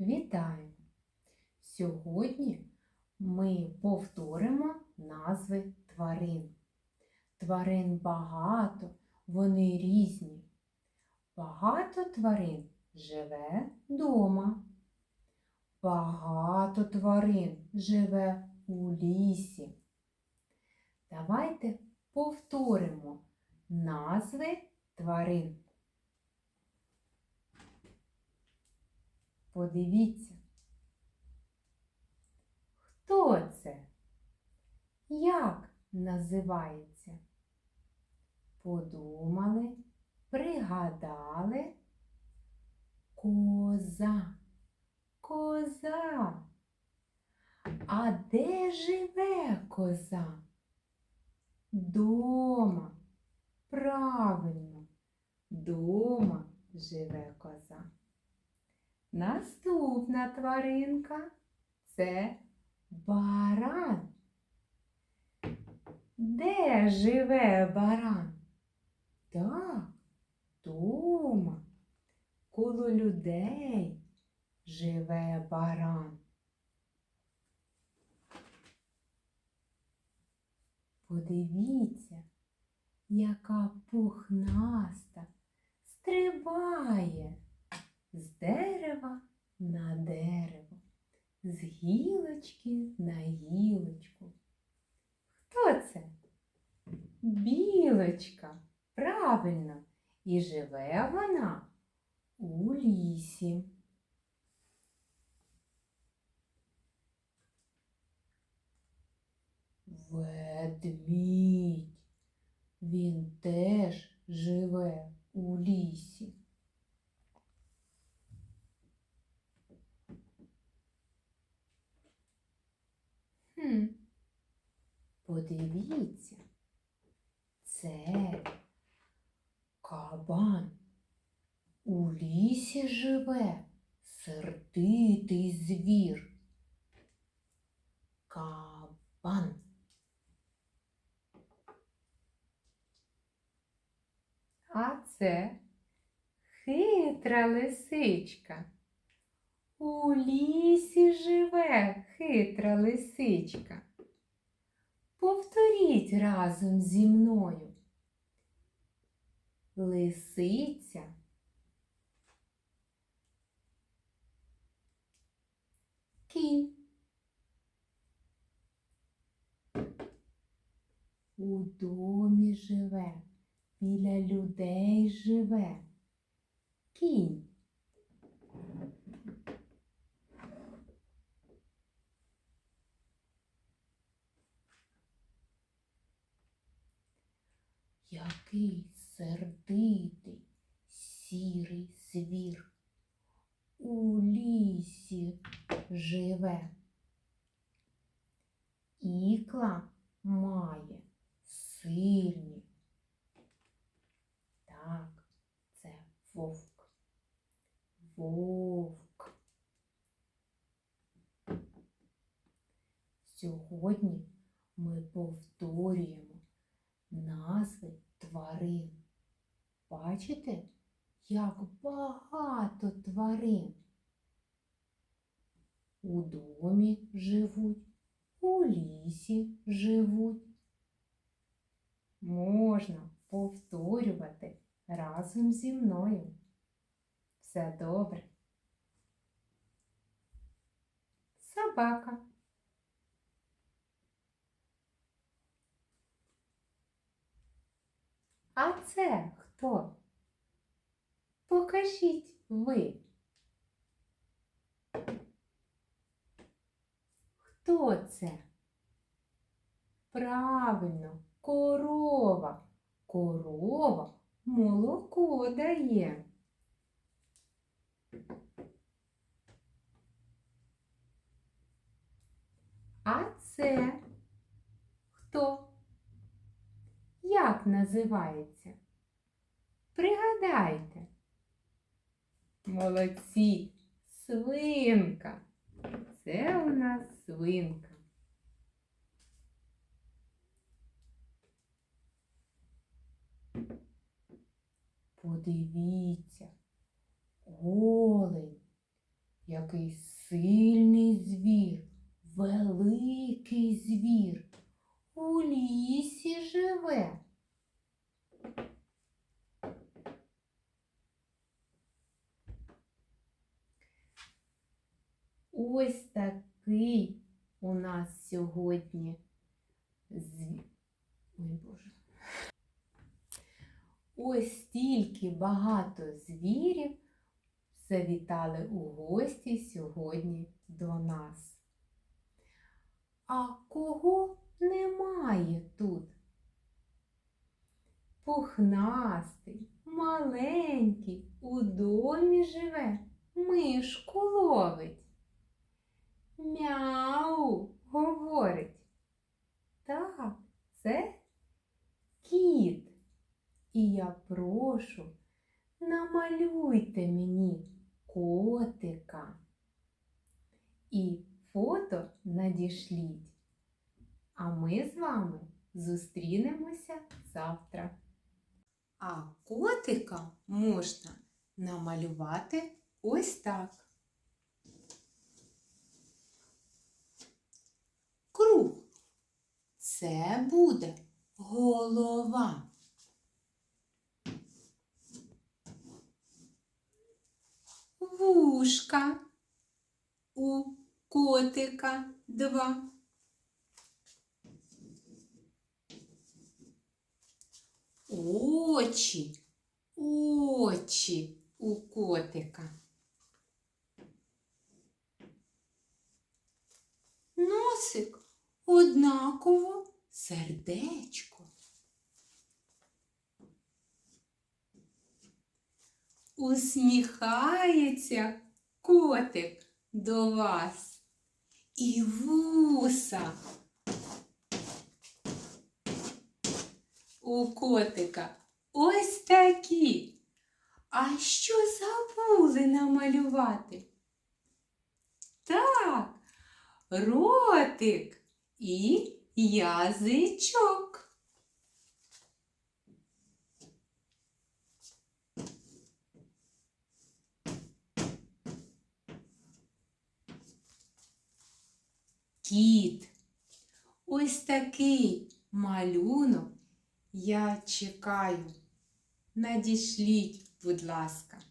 Вітаю! Сьогодні ми повторимо назви тварин. Тварин багато, вони різні. Багато тварин живе вдома. Багато тварин живе у лісі. Давайте повторимо назви тварин. Подивіться. Хто це? Як називається? Подумали, пригадали. Коза. Коза. А де живе коза? Дома. Правильно, дома живе коза. Наступна тваринка це баран. Де живе баран? Так, дома, коло людей живе баран. Подивіться, яка пухнаста Правильно. І живе вона у лісі. Ведмідь. Він теж живе у лісі. Хм. Подивіться, це кабан. У лісі живе сердитий звір. Кабан. А це хитра лисичка. У лісі живе хитра лисичка. Повторіть разом зі мною. Лисиця. Кінь. У домі живе, біля людей живе. Кінь. Який сердитий сірий звір у лісі живе. Ікла має сильні. Так, це вовк. Вовк. Сьогодні ми повторюємо назви тварин. Бачите, як багато тварин. У домі живуть, у лісі живуть. Можна повторювати разом зі мною. Все добре. Собака. А це хто? Покажіть ви. Хто це? Правильно, корова. Корова молоко дає. А це хто? Як називається? Пригадайте. Молодці, свинка. Це у нас свинка. Подивіться, голень, який сильний звір, великий звір. У лісі живе. Ось такий у нас сьогодні звір. Ой, Боже. Ось стільки багато звірів завітали у гості сьогодні до нас. А кого немає тут? Пухнастий, маленький, у домі живе, мишку ловить. Мяу, говорить. Так, це кіт. І я прошу, намалюйте мені котика. І фото надішліть. А ми з вами зустрінемося завтра. А котика можна намалювати ось так. Це буде голова. Вушка у котика два. Очі, очі у котика. Носик однаково сердечко. Усміхається котик до вас. І вуса у котика ось такі. А що забули намалювати? Так, ротик і язичок. Кіт. Ось такий малюнок я чекаю. Надішліть, будь ласка.